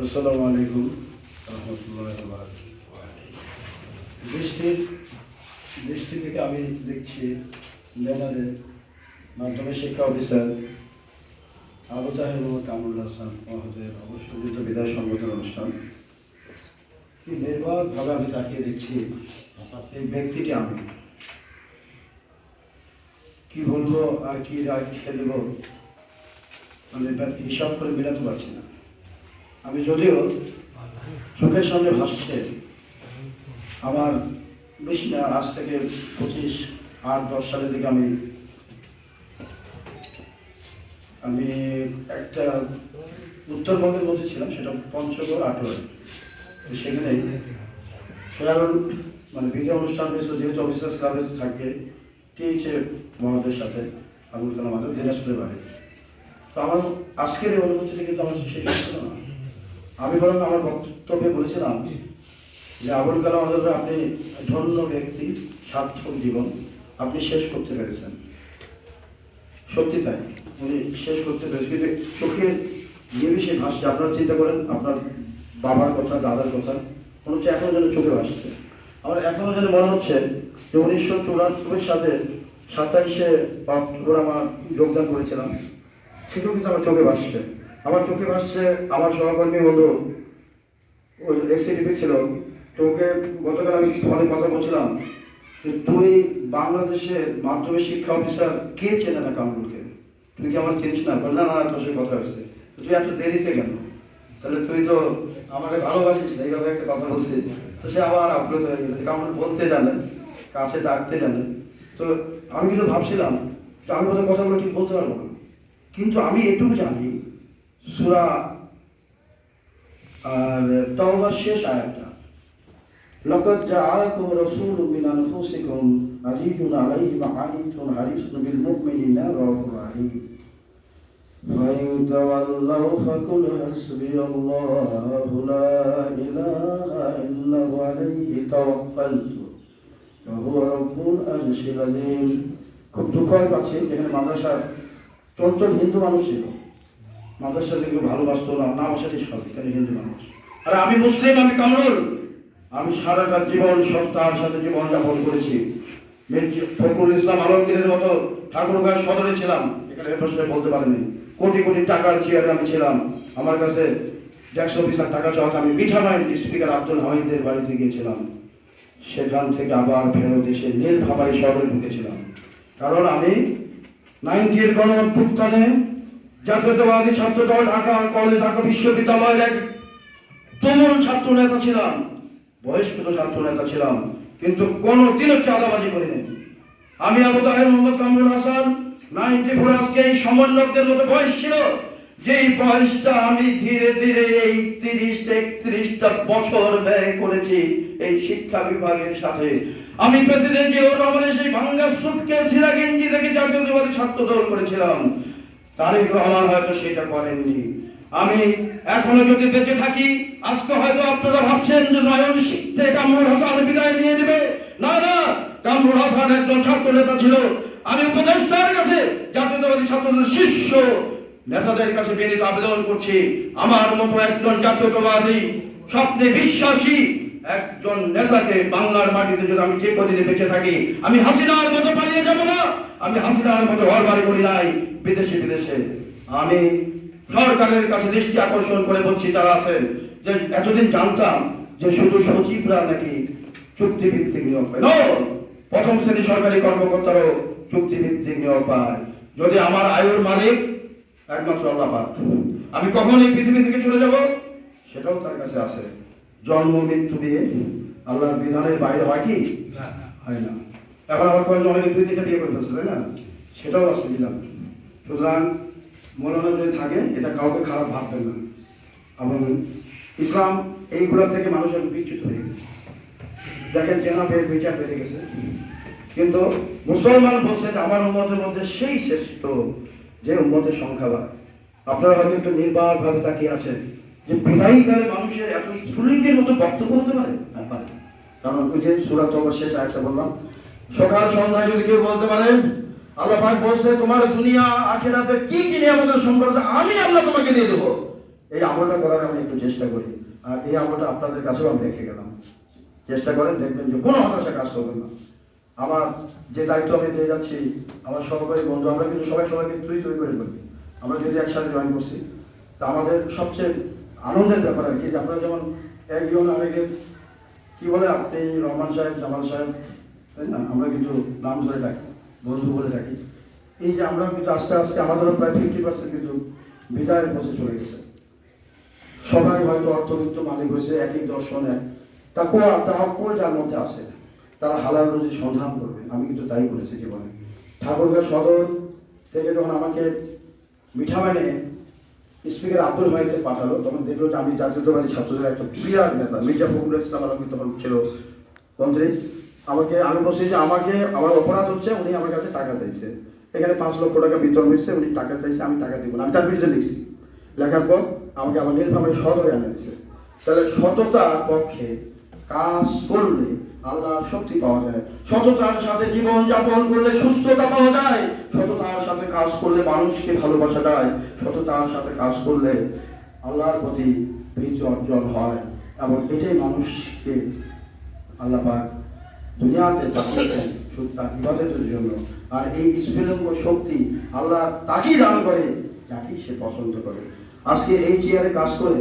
আসসালামু আলাইকুম রহমতুল্লাহ দৃষ্টির দৃষ্টি থেকে আমি দেখছি ব্যানারে মাধ্যমিক শিক্ষা অফিসার আবু মোহাম্মদ কামরুল হাসান মহোদয়ের অবসরজিত বিদায় সংগঠন অনুষ্ঠান। কি নির্বাকভাবে আমি তাকিয়ে দেখছি, এই ব্যক্তিটি আমি। কি বলব আর কি রাগ খেয়ে দেবো? মানে হিসাব করে মেলাতে পারছি না। আমি যদিও চোখের সামনে ভাসছে, আমার বেশি না, আজ থেকে পঁচিশ আট দশ সালের দিকে আমি আমি একটা উত্তরবঙ্গের মধ্যে ছিলাম, সেটা পঞ্চগড় আটোয়ার সেখানে ফেরারুল মানে বিধি অনুষ্ঠান হয়েছিল, যেহেতু অফিসার্স ক্লাবে থাকে টিএইচএ মহাদের সাথে, আবুল কালাম আদর দিনাজপুরের বাড়ি তো আমার আজকের এই অনুভূতিটা কিন্তু আমার শেষ না। আমি বরং আমার বক্তব্যে বলেছিলাম যে আবুল কালাম আদর আপনি ধন্য ব্যক্তি, সার্থক জীবন। আপনি শেষ করতে পেরেছেন। সত্যি তাই। উনি শেষ করতে পেরেছেন। কিন্তু চোখের নিমিশে ভাসছে আপনারা চিন্তা করেন, আপনার বাবার কথা, দাদার কথা, মনে হচ্ছে এখনও যেন চোখে ভাসছে। আমার এখনও যেন মনে হচ্ছে যে উনিশশো চুরানব্বই সালে সাতাইশে অক্টোবর আমার যোগদান করেছিলাম। সেটাও কিন্তু আমার চোখে ভাসছে। আমার চোখে ভাসছে, আমার সহকর্মী বন্ধু, ওই এসিডিপি ছিল তোকে গতকাল আমি ফোনে কথা বলছিলাম যে, তুই বাংলাদেশের মাধ্যমিক শিক্ষা অফিসার কে চেনে না কামরুলকে? তুই কি আমার চিনিস না? বললাম না তোর সাথে কথা হয়েছে। তুই এত দেরিতে কেন? তাহলে তুই তো আমাকে ভালোবাসিস এইভাবে একটা কথা বলছিস। তো সে আবার আপ্লুত হয়ে গেছে কামরুল বলতে জানে, কাছে ডাকতে জানে। তো আমি কিন্তু ভাবছিলাম আমি বোধহয় কথাগুলো ঠিক বলতে পারব না। কিন্তু আমি এটুকু জানি সুরা আর তওবার শেষ আয়াতটা لقد جاءكم رسول من أنفسكم عزيز عليه ما عنتم حريص بالمؤمنين رؤوف رحيم فإن تولوا فقل حسبي الله لا إله إلا هو عليه توكلت وهو رب العرش العظيم খুব দুঃখ হয় পাচ্ছি যেখানে মাদ্রাসার চঞ্চল হিন্দু মানুষ ছিল মাদ্রাসা থেকে ভালোবাসতো না না বাসাতেই সব, এখানে হিন্দু মানুষ। আর আমি মুসলিম, আমি কামরুল। আমি সারাটা জীবন সত্তার সাথে জীবন যাপন করেছি ফখরুল ইসলাম আলমগীরের মতো ঠাকুরগাঁ সদরে ছিলাম, এখানে এর বলতে পারেনি। কোটি কোটি টাকার চেয়ারে আমি ছিলাম। আমার কাছে ট্যাক্স অফিসার টাকা চাওয়াতে আমি মিঠামাইন স্পিকার আব্দুল হামিদের বাড়িতে গিয়েছিলাম। সেখান থেকে আবার ফেরত এসে নীল ভাবাই শহরে ঢুকেছিলাম। কারণ আমি নাইনটির গণ জাতীয়তাবাদী ছাত্র দল ঢাকা কলেজ ঢাকা বিশ্ববিদ্যালয়ের এক তুমুল ছাত্র নেতা ছিলাম। বয়স্কৃত ছাত্র নেতা ছিলাম, কিন্তু কোনো দিনও চাঁদাবাজি করিনি। আমি আবু তাহের মোহাম্মদ কামরুল হাসান, নাইনটি ফোর আজকে এই সমন্বয়কদের মতো বয়স ছিল, যেই বয়সটা আমি ধীরে ধীরে এই তিরিশ একত্রিশটা বছর ব্যয় করেছি এই শিক্ষা বিভাগের সাথে। আমি প্রেসিডেন্ট জিয়াউর রহমানের সেই ভাঙ্গা সুটকে ছিঁড়া গেঞ্জি থেকে জাতীয়তাবাদী ছাত্র দল করেছিলাম। তারেক রহমান হয়তো সেটা করেননি। আমি এখনও যদি বেঁচে থাকি, আজকে হয়তো আপনারা ভাবছেন যে নয়ন শিখতে কামরুল হাসান বিদায় নিয়ে নেবে। না না, কামরুল হাসান একজন ছাত্র নেতা ছিল। আমি উপদেষ্টার কাছে জাতীয়তাবাদী ছাত্রদের শীর্ষ নেতাদের কাছে বিনীত আবেদন করছি। আমার মতো একজন জাতীয়তাবাদী, স্বপ্নে বিশ্বাসী একজন নেতাকে বাংলার মাটিতে যদি আমি যে কদিনে বেঁচে থাকি, আমি হাসিনার মতো পালিয়ে যাব না। আমি হাসিনার মতো ঘর বাড়ি করি নাই, বিদেশে বিদেশে। আমি সরকারের কাছে দৃষ্টি আকর্ষণ করে বলছি তারা আছেন, যে এতদিন জানতাম যে শুধু সচিবরা নাকি চুক্তিভিত্তিক নিয়োগ পায়! প্রথম শ্রেণি সরকারি কর্মকর্তারও চুক্তিভিত্তিক নিয়োগ পায়। যদি আমার আয়ুর মালিক একমাত্র আল্লাহ আমি কখন এই পৃথিবী থেকে চলে যাব? সেটাও তার কাছে আছে। জন্ম মৃত্যু দিয়ে আল্লাহর বিধানের বাইরে হয় কি? হয় না। এখন আবার কয়েকজন অনেকে দুই তিনটা বিয়ে করে ফেলছে তাই না? সেটাও অসুবিধা। সুতরাং মৌলানা যদি থাকে এটা কাউকে খারাপ ভাববেন না। এবং ইসলাম এইগুলো থেকে মানুষ এখন বিচ্যুত হয়ে গেছে। দেখেন জেনাবের বিচার বেড়ে গেছে। কিন্তু মুসলমান বলছে যে আমার উন্মতের মধ্যে সেই শ্রেষ্ঠ যে উন্মতের সংখ্যা বা আপনারা হয়তো একটু নির্বাকভাবে তাকিয়ে আছেন। যে বিদায়ীকালে মানুষের এত স্ফুলিঙ্গের মতো বক্তব্য হতে পারে? কারণ ওই যে সুরাত শেষ আরেকটা বললাম, সকাল সন্ধ্যায় যদি কেউ বলতে পারেন আল্লাহ পাক বলছে, তোমার দুনিয়া আখেরাতে কি কি নিয়ামতের সম্পর্ক আমি আল্লাহ তোমাকে দিয়ে দেবো। এই আমলটা করার আমি একটু চেষ্টা করি। আর এই আমলটা আপনাদের কাছেও আমি রেখে গেলাম। চেষ্টা করেন, দেখবেন যে কোনো হতাশা কাজ করবেন না। আমার যে দায়িত্ব আমি দিয়ে যাচ্ছি, আমার সহকারী বন্ধু, আমরা কিন্তু সবাই সবাইকে তুই তুই করে আমরা যদি একসাথে জয়েন করছি, তা আমাদের সবচেয়ে আনন্দের ব্যাপার আর কি, যে আপনারা যেমন একজন আরেকের, কি বলে আপনি, রহমান সাহেব, জামাল সাহেব, তাই না? আমরা কিন্তু নাম ধরে ডাকি, বন্ধু বলে ডাকি। এই যে আমরা কিন্তু আস্তে আস্তে, আমাদেরও প্রায় ফিফটি পার্সেন্ট কিন্তু বিদায়ের পথে চলে গেছে। সবাই হয়তো অর্থবিত্ত মালিক হয়েছে, এক এক দর্শনে। তাকুয়া তাহকুল যার মধ্যে আসে তারা হালাল রুজির সন্ধান করবে। আমি কিন্তু তাই বলেছি জীবনে। ঠাকুরগাঁ সদর থেকে যখন আমাকে মিঠা মানে স্পিকার আব্দুল ভাইকে পাঠালো, তখন দেখল যে আমি জাতীয়তাবাদী ছাত্রদের একটা বিরাট নেতা, মির্জা ফখরুল ইসলাম আলমী তখন ছিল মন্ত্রী। আমাকে, আমি বলছি যে আমাকে, আমার অপরাধ হচ্ছে, উনি আমার কাছে টাকা চাইছে। এখানে পাঁচ লক্ষ টাকা বিতরণ হয়েছে, উনি টাকা চাইছে, আমি টাকা দিব না। আমি তার বিরুদ্ধে লিখছি। লেখার পর আমাকে আমার নীলফামারী সদরে আনে দিছে তাহলে সততার পক্ষে কাজ করলে আল্লাহর শক্তি পাওয়া যায়। সততার সাথে জীবন যাপন করলে সুস্থতা পাওয়া যায়। সততার সাথে কাজ করলে মানুষকে ভালোবাসা যায় সততার সাথে কাজ করলে আল্লাহর প্রতি প্রীতি অর্জন হয় এবং এটাই মানুষকে আল্লাহ দুনিয়াতে পাঠিয়েছেন তার ইবাদতের জন্য। আর এই স্ফুলিঙ্গ শক্তি আল্লাহ তাকেই দান করে, যাকেই সে পছন্দ করে। আজকে এই চেয়ারে কাজ করে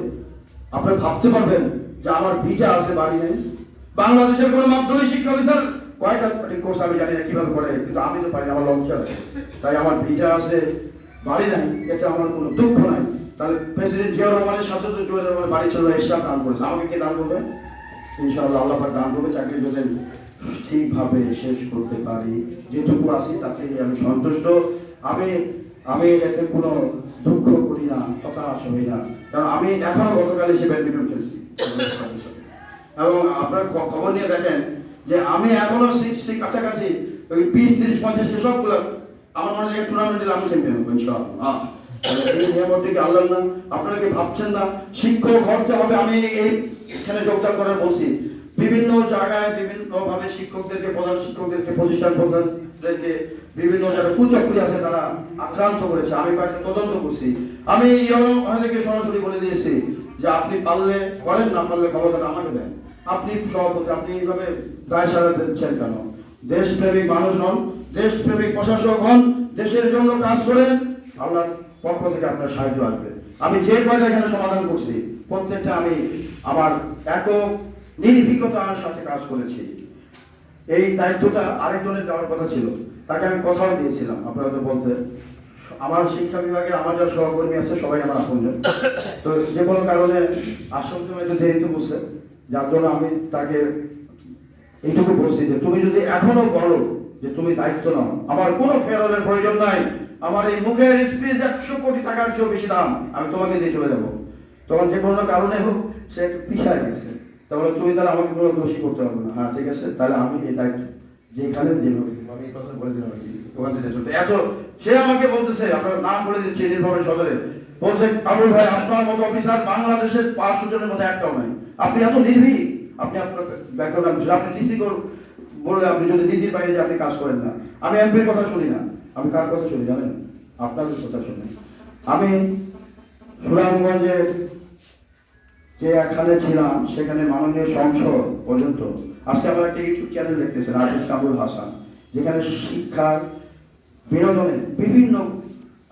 আপনি ভাবতে পারবেন যে আমার ভিটা আছে বাড়ি নেই। বাংলাদেশের কোনো মাধ্যমিক শিক্ষা অফিসার কয়টা কোর্স আমি জানি না কীভাবে করে, কিন্তু আমি তো পারি আমার লজ্জা তাই আমার ভিটা আছে, বাড়ি নাই, এতে আমার কোনো দুঃখ নাই। তাহলে প্রেসিডেন্ট জিয়া রহমানের সাথে তো জুয়েল রহমানের বাড়ি ছিল এসরা দান করেছে। আমাকে কে দান করবে? ইনশাআল্লাহ আল্লাহ পাক দান করবে চাকরি যদি ঠিকভাবে শেষ করতে পারি। যেটুকু আছি, তাতেই আমি সন্তুষ্ট। আমি আমি এতে কোনো দুঃখ করি না, হতাশ হই না। কারণ আমি এখনও গতকাল এসে ব্যাডমিন্টন খেলছি। এবং আপনারা খবর নিয়ে দেখেন যে আমি এখনও সিক্সটি কাছাকাছি ওই বিশ, তিরিশ, পঞ্চাশ সবগুলো আমার মনে হয় টুর্নামেন্টে আমি চ্যাম্পিয়ন হব আল্লাহ না আপনারা কি ভাবছেন না? শিক্ষক হতে হবে, আমি এই এখানে যোগদান করার বলছি। বিভিন্ন জায়গায় বিভিন্ন ভাবে শিক্ষকদেরকে প্রধান শিক্ষকদেরকে, প্রতিষ্ঠান প্রধানদেরকে বিভিন্ন যারা কুচক্রি আছে, তারা আক্রান্ত করেছে। আমি কয়েকটা তদন্ত করছি। আমি অনেকে সরাসরি বলে দিয়েছি যে আপনি পারলে করেন, না পারলে ক্ষমতাটা আমাকে দেন। আপনি সভাপতি আপনি এইভাবে দায় সারা দিচ্ছেন কেন? দেশপ্রেমিক মানুষ হন, দেশপ্রেমিক প্রশাসক হন, দেশের জন্য কাজ করেন আল্লাহর পক্ষ থেকে আপনার সাহায্য আসবে। আমি যে কয়টা এখানে সমাধান করছি, প্রত্যেকটা আমি আমার একক নির্ভীকতার সাথে কাজ করেছি। এই দায়িত্বটা আরেকজনের দেওয়ার কথা ছিল, তাকে আমি কথাও দিয়েছিলাম, আপনারা তো বলতে, আমার শিক্ষা বিভাগের আমার যারা সহকর্মী আছে, সবাই আমার আপনজন। তো যে কোনো কারণে তুমি একটু দেরিতে বসে যার জন্য আমি তাকে এইটুকু বলছি যে তুমি যদি এখনও বলো যে তুমি দায়িত্ব নাও, আমার কোনো ফেরলের প্রয়োজন নাই। আমার এই মুখের স্পিচ একশো কোটি টাকার চেয়েও বেশি দাম, আমি তোমাকে দিয়ে চলে যাব। তখন যে কোনো কারণে হোক, সে একটু পিছায় গেছে। তাহলে তুমি তাহলে আমাকে কোনো দোষী করতে হবে না। হ্যাঁ ঠিক আছে, তাহলে আমি এই দায়িত্ব যেখানে যেভাবে আমি এই কথা বলে দিলাম আর কি। ওখান থেকে এত, সে আমাকে বলতেছে, আপনার নাম বলে দিচ্ছি নির্ভরের সদরে। বলছে কামরুল ভাই, আপনার মতো অফিসার বাংলাদেশের পাঁচশো জনের মধ্যে একটাও নাই। আপনি এত নির্ভীক। আপনি আপনার ব্যাকগ্রাউন্ড আপনি আপনি টিসি বললে আপনি যদি নীতির বাইরে আপনি কাজ করেন না। আমি এমপির কথা শুনি না। আমি কার কথা শুনি জানেন? আপনাদের কথা শুনি। আমি সুনামগঞ্জে যে এখানে ছিলাম, সেখানে মাননীয় সংসদ পর্যন্ত। আজকে আমরা একটা ইউটিউব চ্যানেল দেখতেছেন? আর্টিস্ট কামরুল হাসান। যেখানে শিক্ষার বিনোদনের বিভিন্ন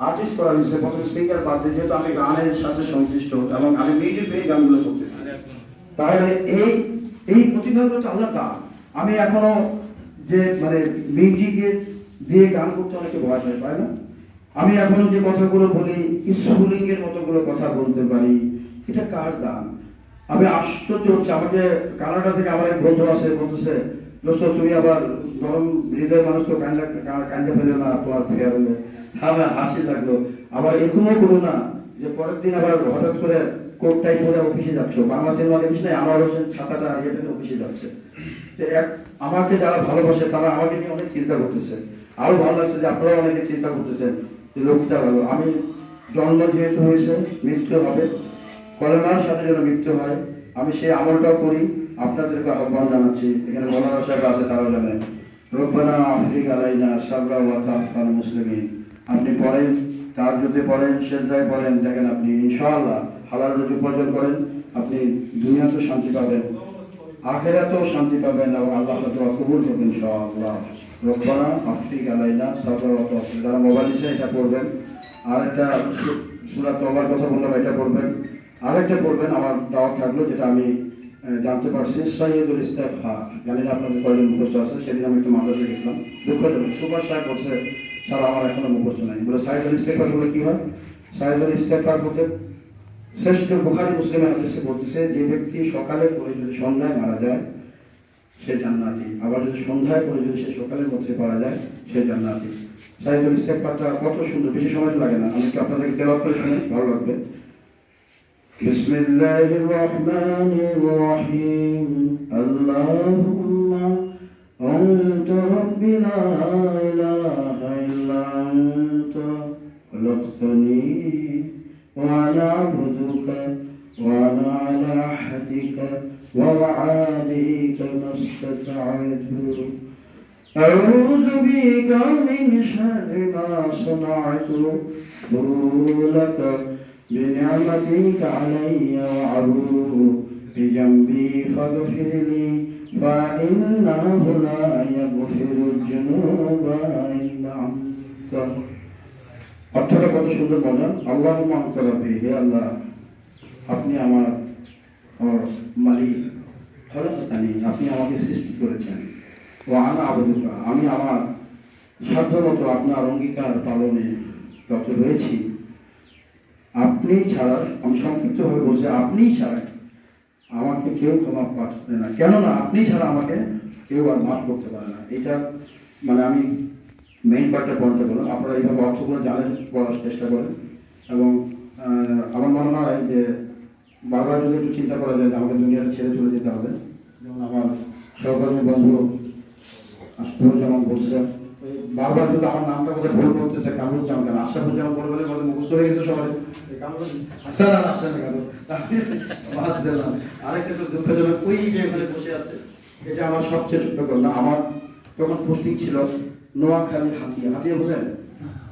আর্টিস্ট করা হয়েছে, প্রথমে সিঙ্গার বাদ দিয়ে, যেহেতু আমি গানের সাথে সংশ্লিষ্ট এবং আমি মিউজিক পেয়ে গানগুলো করতেছি। তাহলে এই এই প্রতিভাগুলো তো আল্লাহ দান। আমি এখনও যে মানে মিউজিকে দিয়ে গান করতে অনেকে ভয় পায় পায় না? আমি এখনও যে কথাগুলো বলি স্ফুলিঙ্গের মতোগুলো কথা বলতে পারি, এটা কার দান? আমি আশ্চর্য হচ্ছে। আমাকে কানাডা থেকে আমার এক বন্ধু আছে বলতেছে দোস্ত তুমি আবার গরম হৃদয় মানুষ তো কান্দা কান্দা ফেলে না তোমার ফেয়ার হলে আমার হাসি লাগল। আবার এরকমও করো না যে পরের দিন আবার হঠাৎ করে কোটটাই পরে অফিসে যাচ্ছ। বাংলা সিনেমা দেখিস নাই আমার হোসেন ছাতাটা ইয়েতে অফিসে যাচ্ছে। তো এক, আমাকে যারা ভালোবাসে তারা আমাকে নিয়ে অনেক চিন্তা করতেছে। আরও ভালো লাগছে যে আপনারা অনেকে চিন্তা করতেছেন যে লোকটা ভালো। আমি জন্ম যেহেতু হয়েছে, মৃত্যু হবে। কলেমার সাথে যেন মৃত্যু হয়, আমি সেই আমলটাও করি। আপনাদেরকে আহ্বান জানাচ্ছি, এখানে মৌলানা সাহেব আছে, তারাও জানেন রব্বানা আফরিক আলাইনা সাবরা ওয়া তাফাল মুসলিমিন। আপনি পড়েন তার যদি পড়েন, সেজদায় পড়েন, দেখেন আপনি ইনশাআল্লাহ হালাল রুজি উপার্জন করেন, আপনি দুনিয়াতেও শান্তি পাবেন, আখেরাতেও শান্তি পাবেন এবং আল্লাহ তাআলা কবুল করবেন ইনশাআল্লাহ। রব্বানা আফরিক আলাইনা সাবর ওয়া তাওফিক যারা মোবাইল দিচ্ছে এটা পড়বেন আর একটা সূরা তওবার কথা বললাম, এটা পড়বেন। আরেকটা পড়বেন, আমার দাওয়াত থাকল, যেটা আমি জানতে পারছি। সাইয়দুল ইস্তেফা জানি না আপনাদের কয়জন মুখস্থ আছে, সেদিন আমি একটু মাদ্রাসে গেছিলাম। দুঃখজনক সুপার সাহেব বলছে, স্যার, আমার এখনও মুখস্থ নাই। বলে সাইদুল ইস্তেফার বলে কি হয়? সাইদুল ইস্তেফার বলতে শ্রেষ্ঠ বুখারি মুসলিমের হাদিসে বলতেছে, যে ব্যক্তি সকালে পড়ে যদি সন্ধ্যায় মারা যায়, সে জান্নাতি। আবার যদি সন্ধ্যায় পড়ে যদি সে সকালের মধ্যে মারা যায়, সে জান্নাতি। সাইদুল ইস্তেফারটা কত সুন্দর, বেশি সময় লাগে না। আমি আপনাদেরকে তেলাওয়াত করে শুনে, ভালো লাগবে। بسم الله الرحمن الرحيم. اللهم أنت ربي لا إله إلا أنت. خلقتني وأنا عبدك وأنا على عهدك ووعادك ما استطعت. أعوذ بك من شر ما صنعت. أبو لك بنعمتك علي وأعوذ بجنبي فاغفر لي فإنه لا يغفر الذنوب إلا أنت অর্থটা কত সুন্দর বলেন আল্লাহ মাহতারাবি হে আল্লাহ আপনি আমার আমার মালিক ফলস্তানি আপনি আমাকে সৃষ্টি করেছেন ও আনা আবদুকা আমি আমার সাধ্যমতো আপনার অঙ্গীকার পালনে যত রয়েছি আপনি ছাড়া, আমি সংক্ষিপ্তভাবে বলছি, আপনি ছাড়া আমাকে কেউ ক্ষমা পাচ্ছে না। কেননা, আপনি ছাড়া আমাকে কেউ আর মাফ করতে পারে না। এটা মানে আমি মেইন পার্টটা পয়েন্টটা বললাম। আপনারা এইভাবে অর্থগুলো জানেন পড়ার চেষ্টা করেন। এবং আমার মনে হয় যে বারবার যদি একটু চিন্তা করা যায় যে আমাকে দুনিয়াটা ছেড়ে চলে যেতে হবে, যেমন আমার সহকর্মী বন্ধু আশফাকুজ্জামান বলছিলেন ওই বারবার যদি আমার নামটা কোথায় ভুল বলতেছে কামরুজ্জামান কেন আশরাফুজ্জামান বলে বলে বলে মুখস্থ হয়ে গেছে সবাই কামরুজ- হাসান আর হাসান কেন বাদ দিলাম। আরেকটা তো দুঃখজনক ওই যে ওখানে বসে আছে এটা আমার সবচেয়ে ছোট্ট কন্যা আমার তখন পোস্টিং ছিল নোয়াখালী হাতিয়া। হাতিয়া বুঝলেন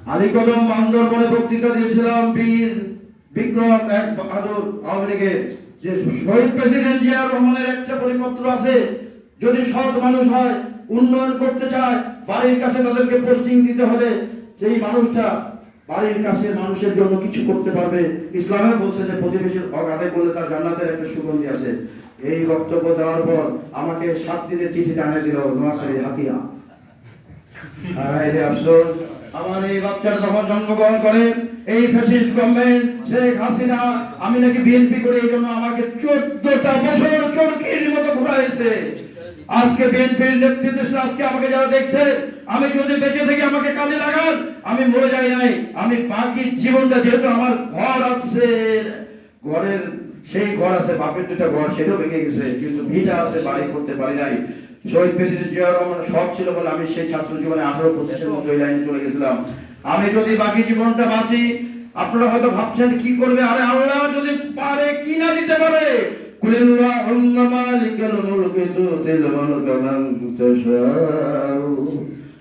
আলীকদম বান্দরবনে বক্তৃতা দিয়েছিলাম বীর বিক্রম এক বাহাদুর আওয়ামী লীগের। যে শহীদ প্রেসিডেন্ট জিয়াউর রহমানের একটা পরিপত্র আছে যদি সৎ মানুষ হয় উন্নয়ন করতে চায়, বাড়ির কাছে তাদেরকে পোস্টিং দিতে হলে সেই মানুষটা বাড়ির কাছে মানুষের জন্য কিছু করতে পারবে। ইসলামে বলছে যে প্রতিবেশীর হক আদায় করলে তার জান্নাতের একটা সুগন্ধি আছে। এই বক্তব্য দেওয়ার পর আমাকে সাত দিনের চিঠি জানিয়ে দিল নোয়াখালী হাতিয়া। আফসোস, আমার এই বাচ্চাটা যখন জন্মগ্রহণ করে, এই ফ্যাসিস্ট গভর্নমেন্ট শেখ হাসিনা, আমি নাকি বিএনপি করে, এই জন্য আমাকে চোদ্দটা বছর চরকির মতো ঘুরাইছে। আজকে বিএনপির নেতৃত্বে আজকে আমাকে যারা দেখছে, আমি যদি বেঁচে থেকে আমাকে কাজে লাগান, আমি মরে যাই নাই। আমি বাকি জীবনটা যেহেতু আমার ঘর আছে, ঘরের সেই ঘর আছে, বাপের দুটা ঘর, সেটাও ভেঙে গেছে, কিন্তু ভিটা আছে, বাড়ি করতে পারি নাই। শহীদ প্রেসিডেন্ট জিয়াউর রহমান শখ ছিল বলে আমি সেই ছাত্র জীবনে আঠারো পঁচিশের মতো ওই লাইনে চলে গেছিলাম। আমি যদি বাকি জীবনটা বাঁচি, আপনারা হয়তো ভাবছেন, কি করবে? আরে আল্লাহ যদি পারে, কি না দিতে পারে? কুলিল্লাহুম্মা اللهم مالك الملك تؤتي الملك من تشاء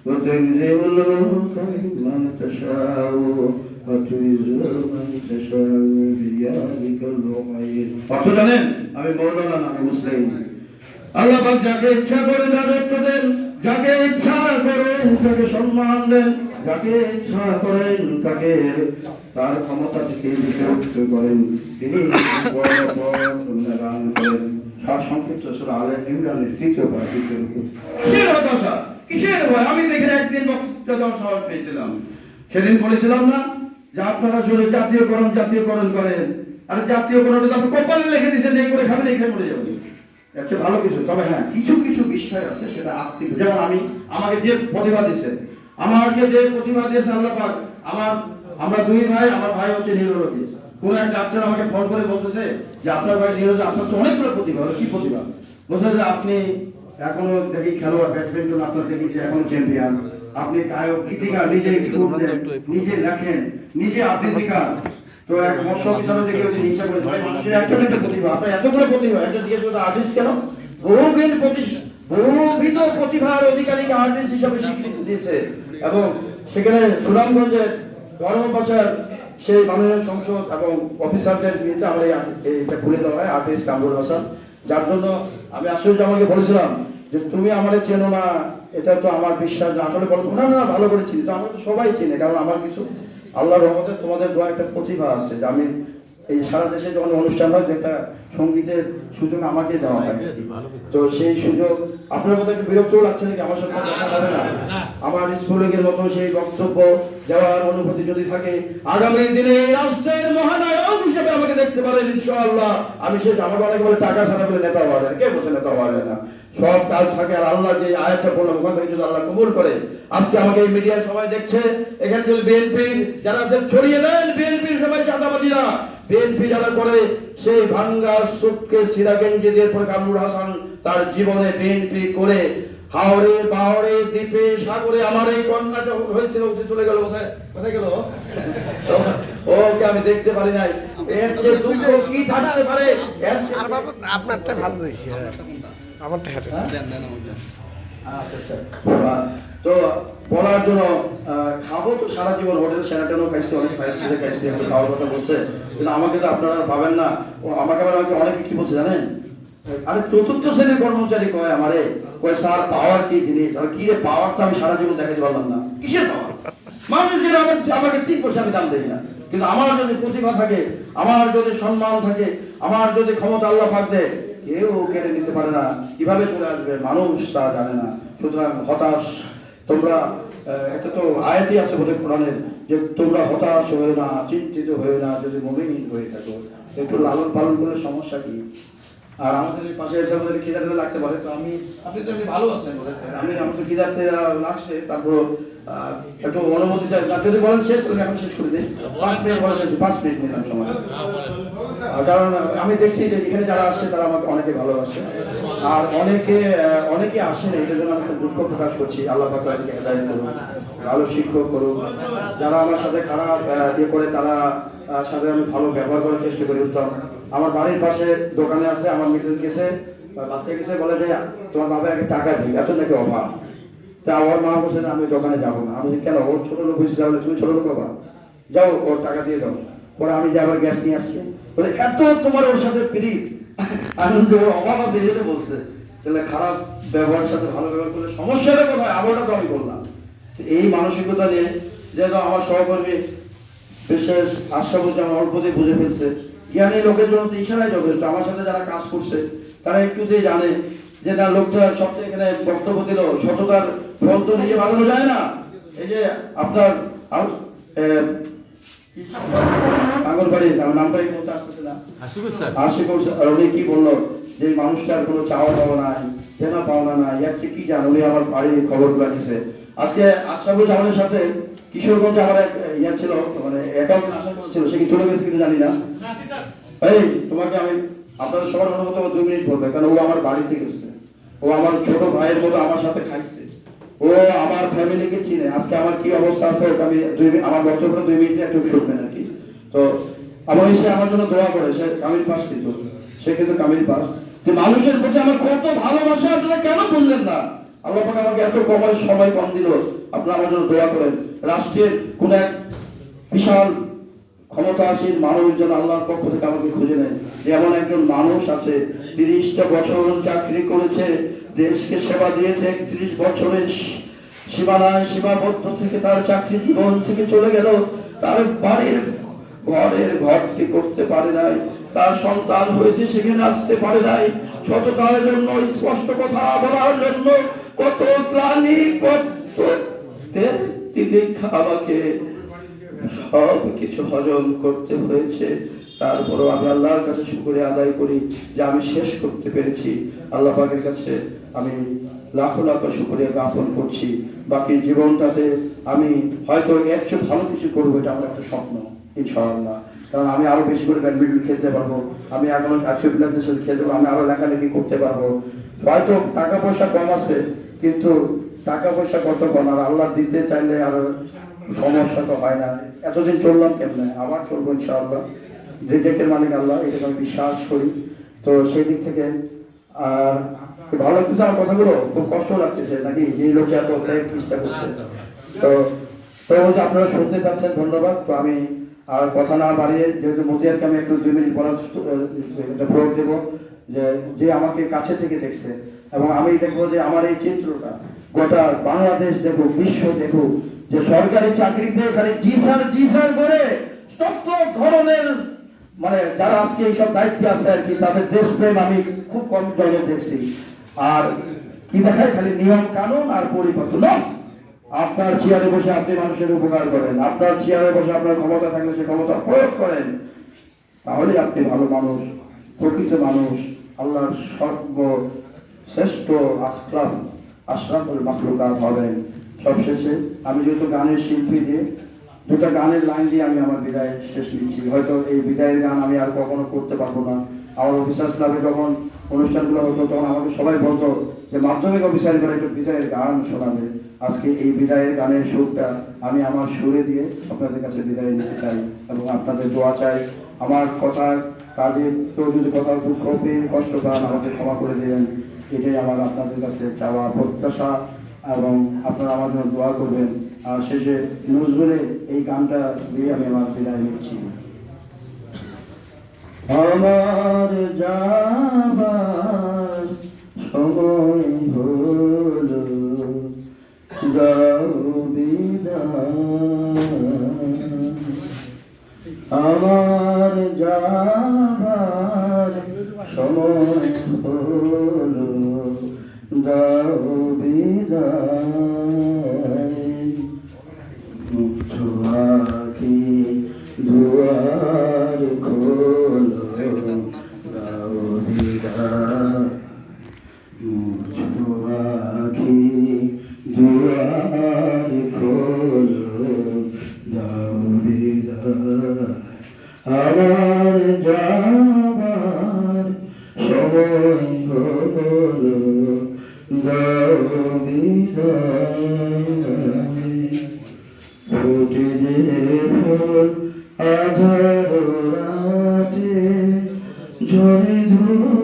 وتنزع الملك মিম্মান تشاء অর্থ জানেন? আমি মৌলানা আমি মুসলিম আল্লাহ যাকে ইচ্ছা করে রাজত্ব দেন যাকে ইচ্ছা করেন তাকে সম্মান দেন, যাকে ইচ্ছা করেন, তাকে তার ক্ষমতা থেকে বিচলিত করেন। তিনি করেন সংক্ষিপ্ত সুরা ইমরানের তৃতীয় রূপ। কিসের হতাশা? কিসের ভয়? আমি দেখে একদিন বক্তৃতা দেওয়ার পেয়েছিলাম। সেদিন বলেছিলাম না যে আপনারা শুধু জাতীয়করণ জাতীয়করণ করেন। আর জাতীয়করণটা তো আপনি কপালে লিখে দিয়েছেন, এই করে খাবেন, এইখানে মরে যাবেন। একটা ভালো কিছু। তবে হ্যাঁ কিছু কিছু বিষয় আছে সেটা আত্মিক যেমন আমি আমাকে যে প্রতিভা দিয়েছে আমাকে যে প্রতিভা দিয়েছে আল্লাহ পাক আমার আমরা দুই ভাই আমার ভাই হচ্ছে নিউরোলজি কোন এক ডাক্তার আমাকে ফোন করে বলতেছে যে আপনার ভাই নিউরোলজি আপনার তো অনেকগুলো প্রতিভা। কি প্রতিভা? বলছে যে আপনি এখনও দেখি খেলোয়াড় ব্যাডমিন্টন আপনার দেখি যে এখনও চ্যাম্পিয়ন আপনি গায়ক গীতিকার নিজে নিজে লেখেন নিজে আবৃত্তিকার। তো প্রতিভা বহুবিধ প্রতিভার আর্টিস্ট হিসাবে স্বীকৃতি দিয়েছে। এবং সেখানে সুনামগঞ্জের সেই মাননীয় সংসদ এবং অফিসারদের বিয়েতে আমরা এইটা খুলে দেওয়া হয় আর্টিস্ট কামরুল হাসান। যার জন্য আমি আশ্চর্য আমাকে বলেছিলাম যে তুমি আমাদের চেনো না, এটা তো আমার বিশ্বাস আসলে বলতো না না, ভালো করে চিনি, তো আমরা তো সবাই চিনি, কারণ আমার কিছু আল্লাহ রহমতে তোমাদের দোয়া একটা প্রতিভা আছে যে আমি এই সারা দেশে যখন অনুষ্ঠান হয় একটা সঙ্গীতের সুযোগ আমাকে দেওয়া হয়। তো সেই সুযোগ আপনার মতো একটু বিরক্ত লাগছে নাকি? আমার সাথে কথা হবে না। আমার স্কুলিং এর মতো সেই বক্তব্য দেওয়ার অনুভূতি যদি থাকে আগামী দিনে রাষ্ট্রের মহানায়ক হিসেবে আমাকে দেখতে পারেন ইনশাআল্লাহ। আমি সে আমাকে অনেকে বলে টাকা ছাড়া বলে নেতা হওয়া যায় কে বলছে নেতা হওয়া যায় না? সব কাজ থাকে আর আল্লাহ যে আয়াতটা বললাম ওখান থেকে যদি আল্লাহ কবুল করে। আজকে আমাকে এই মিডিয়ার সবাই দেখছে, এখানে যদি বিএনপি যারা আছে, ছড়িয়ে দেন বিএনপির সবাই চাঁদাবাদীরা বিএনপি যারা করে, সেই ভাঙ্গা সুটকে সিরা গেঞ্জি দিয়ে পরে কামরুল হাসান তার জীবনে বিএনপি করে, হাওড়ে, বাওড়ে, দ্বীপে, সাগরে আমার এই কন্যাটা হয়েছিল উঠে চলে গেল, কোথায় গেল? ওকে আমি দেখতে পারি নাই। এর চেয়ে দুঃখ কি থাকতে পারে? আপনারটা ভালো হয়েছে হ্যাঁ। আমারটা হ্যাঁ? হ্যাঁ? আচ্ছা আচ্ছা। তো বলার জন্য খাব তো সারা জীবন। হোটেলে খাইছি অনেক খাইছি খাইছি একটু খাওয়ার কথা বলছে। কিন্তু আমাকে তো আপনারা পাবেন না। ও আমাকে আবার আমাকে অনেক কি বলছে জানেন? আরে চতুর্থ শ্রেণির কর্মচারী কয় আমারে? কয় স্যার পাওয়ার কি জিনিস? আর কি রে পাওয়ার তো আমি সারা জীবন দেখাতে পারলাম না। কিসের পাওয়ার মানুষের আমার আমাকে তিন পয়সা আমি দাম দেই না। কিন্তু আমার যদি প্রতিভা থাকে আমার যদি সম্মান থাকে আমার যদি ক্ষমতা আল্লাহ পাক দেয় কেউ কেড়ে নিতে পারে না। কীভাবে চলে আসবে? মানুষ তা জানে না। সুতরাং হতাশ তোমরা এটা তো আয়াতই আছে বোধহয় কোরআনের যে তোমরা হতাশ হয়ে না চিন্তিত হয়ে না যদি মমিন হয়ে থাকো একটু লালন পালন করলে সমস্যা কি? আর আমাদের পাশে এসে আমাদের খিদাতে লাগতে পারে? তো আমি আপনি তো এমনি ভালো আছেন বোধহয়। আমি আমার তো খিদাতে লাগছে? তারপর একটু অনুমতি চাই। যদি বলেন শেষ করুন এখন শেষ করে দিই। পাঁচ মিনিট বলে শেষ পাঁচ মিনিট নিলাম সময়। আহ, কারণ আমি দেখছি যে এখানে যারা আসছে তারা আমাকে অনেকে ভালোবাসে। আর অনেকে অনেকে আসেন এটার জন্য আমি দুঃখ প্রকাশ করছি। আল্লাহ করুন ভালো শিক্ষক করুন যারা আমার সাথে খারাপ ইয়ে করে তারা সাথে আমি ভালো ব্যবহার করার চেষ্টা করি। উত্তম আমার বাড়ির পাশে দোকানে আছে আমার মিসেস গেছে বাচ্চা গেছে বলে যে তোমার বাবা আগে টাকা দিই এত নাকি অভাব? তা আমার মা না, আমি দোকানে যাব না। আমি কেন? ওর ছোট লোক হয়েছে তাহলে তুমি ছোট লোক বাবা যাও ওর টাকা দিয়ে দাও। পরে আমি যে আবার গ্যাস নিয়ে আসছি। বলে, এত তোমার ওর সাথে পিড়িত। আমি যে ওর অভাব আছে, এই বলছে, তাহলে খারাপ ব্যবহারের সাথে ভালো ব্যবহার করলে সমস্যাটা কোথায়? আমারটা তো আমি বললাম। এই মানসিকতা নিয়ে যেহেতু আমার সহকর্মী বিশেষ আশাবুজ্জামান অল্পতেই বুঝে ফেলছে। জ্ঞানী লোকের জন্য তো ইশারাই যথেষ্ট। আমার সাথে যারা কাজ করছে, তারা একটু যে জানে যে তার লোকটা সবচেয়ে এখানে বক্তব্য দিল, সততার ফল তো নিজে বানানো যায় না। এই যে আপনার আউ- এ, কি আঙ্গনবাড়ি আমার নামটা এই মুহূর্তে আসতেছে না আশিক আর উনি কি বলল? যে মানুষটার কোনো চাওয়া পাওয়া নাই দেনা পাওনা নাই এর কি জান? উনি আমার বাড়ির খবর দিছে। আজকে আশরাফুল জামানের সাথে কিশোরগঞ্জে আমার এক ইয়া ছিল মানে অ্যাকাউন্ট আশা ছিল সে কি চলে গেছে কিন্তু জানি না। এই তোমাকে আমি আপনাদের সবার অনুমত দুই মিনিট বলবে কারণ ও আমার বাড়িতে গেছে। ও আমার ছোট ভাইয়ের মতো আমার সাথে খাইছে। ও আমার ফ্যামিলিকে চিনে। আজকে আমার কি অবস্থা আছে ওটা আমি দুই আমার বক্তব্য দুই মিনিটে একটু শুনবেন আর কি। তো, আমার সে আমার জন্য দোয়া করে, সে কামিল পাস কিন্তু। সে কিন্তু কামিল পাস। যে মানুষের প্রতি আমার কত ভালোবাসা, আপনারা কেন বললেন না? আল্লাহ পাক আমাকে এত কমার সময় কম দিল। আপনারা আমার জন্য দোয়া করেন। রাষ্ট্রের কোন এক বিশাল ক্ষমতাসীন মানুষ যেন আল্লাহর পক্ষ থেকে আমাকে খুঁজে নেয়। যে এমন একজন মানুষ আছে, তিরিশটা বছর চাকরি করেছে, দেশকে সেবা দিয়েছে, একত্রিশ বছরের সীমানায় সীমাবদ্ধ থেকে তার চাকরি জীবন থেকে চলে গেল। তার বাড়ির ঘরের ঘরটি করতে পারে নাই, তার সন্তান হয়েছে সেখানে আসতে পারে নাই। সততার জন্য, স্পষ্ট কথা বলার জন্য কত গ্লানি কত আমাকে সব কিছু হজম করতে হয়েছে। তারপরও আমি আল্লাহর কাছে শুকরিয়া আদায় করি যে আমি শেষ করতে পেরেছি। আল্লাহ পাকের কাছে আমি লাখো লাখো শুকরিয়া জ্ঞাপন করছি। বাকি জীবনটাতে আমি হয়তো এর চেয়ে ভালো কিছু করব এটা আমার একটা স্বপ্ন, ইনশাআল্লাহ। কারণ আমি আরও বেশি করে ব্যাডমিন্টন খেলতে পারব, আমি এখনও প্লেয়ারদের সাথে খেলতে পারব, আমি আরও লেখালেখি করতে পারব। হয়তো টাকা পয়সা কম আছে, কিন্তু টাকা পয়সা কত কম? আর আল্লাহ দিতে চাইলে আরও সমস্যা তো হয় না। এতদিন চললাম কেমনে? আবার চলবো ইনশাআল্লাহ। রিজেক্টের মালিক আল্লাহ, এটাকে আমি বিশ্বাস করি। তো সেই দিক থেকে আর ভালো লাগতেছে আমার কথাগুলো? খুব কষ্ট লাগতেছে। নাকি যে লোকে এত অত্যায় চেষ্টা করছে। তো তো যে আপনারা শুনতে পাচ্ছেন ধন্যবাদ। তো আমি আর কথা না বাড়িয়ে, যেহেতু মতিয়ারকে আমি একটু দুই মিনিট বলার একটা প্রয়োগ দেব, যে যে আমাকে কাছে থেকে দেখছে। এবং আমি দেখব যে আমার এই চিত্রটা গোটা বাংলাদেশ দেখুক, বিশ্ব দেখুক যে সরকারি চাকরিতে খালি জি স্যার জি স্যার করে সত্য ধরনের মানে যারা আজকে এইসব দায়িত্বে আছে আর কি, তাদের দেশপ্রেম আমি খুব কম জনের দেখছি। আর কি দেখায়? খালি নিয়ম কানুন আর পরিবর্তন আপনার চেয়ারে বসে আপনি মানুষের উপকার করেন। আপনার চেয়ারে বসে আপনার ক্ষমতা থাকলে সে ক্ষমতা প্রয়োগ করেন। তাহলে আপনি ভালো মানুষ, প্রকৃত মানুষ, আল্লাহর সর্ব শ্রেষ্ঠ আশরাফ আশরাফুল মাখলুকাত হবেন। সবশেষে আমি যেহেতু গানের শিল্পী দিয়ে দুটো গানের লাইন দিয়ে আমি আমার বিদায় শেষ নিচ্ছি। হয়তো এই বিদায়ের গান আমি আর কখনো করতে পারব না। আমার অফিসার্স ক্লাবে যখন অনুষ্ঠানগুলো হতো, তখন আমাকে সবাই বলতো যে, মাধ্যমিক অফিসার করে একটু বিদায়ের গান শোনাবে। আজকে এই বিদায়ের গানের সুরটা আমি আমার সুরে দিয়ে আপনাদের কাছে বিদায় নিতে চাই এবং আপনাদের দোয়া চাই। আমার কথার কাজে কেউ যদি কথা দুঃখ পেয়ে কষ্ট পান, আমাকে ক্ষমা করে দেবেন। এটাই আমার আপনাদের কাছে চাওয়া প্রত্যাশা। এবং আপনারা আমার জন্য দোয়া করবেন। আর শেষে নজরুলের এই গানটা দিয়ে আমি আমার বিদায় নিচ্ছি। আমার যাবার সময় হলো, যাও আমার যাবার ঝরে ধুলোয়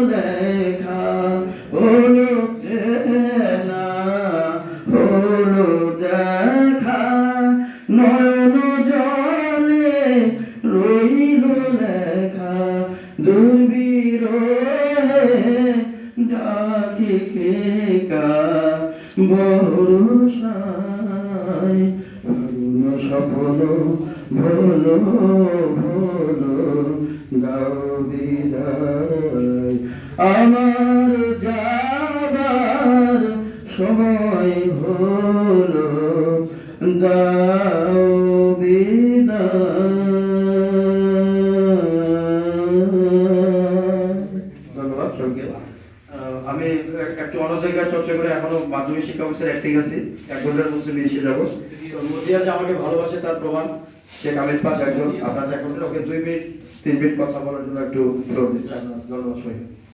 রইল লেখা হলো না হলো দেখা নয়ন জলে রইল লেখা দুর্বিরহে ডাকে কেকা বরসায় সফল ভোলো ভোলো গাও বিদায় আমার যাবার সময় হলো, দাও ধন্যবাদ সবকে আমি এক- একটু অন্য জায়গায় চর্চা করে এখনও মাধ্যমিক শিক্ষা অফিসের অ্যাক্টিং আছি এক ঘণ্টার মধ্যে মিশে যাব। তো মতিয়ার যে আমাকে ভালোবাসে, তার প্রমাণ। সে কামিল পাস একজন, আপনারা এখন ওকে দুই মিনিট, তিন মিনিট কথা বলার জন্য একটু ধন্যবাদ সবাই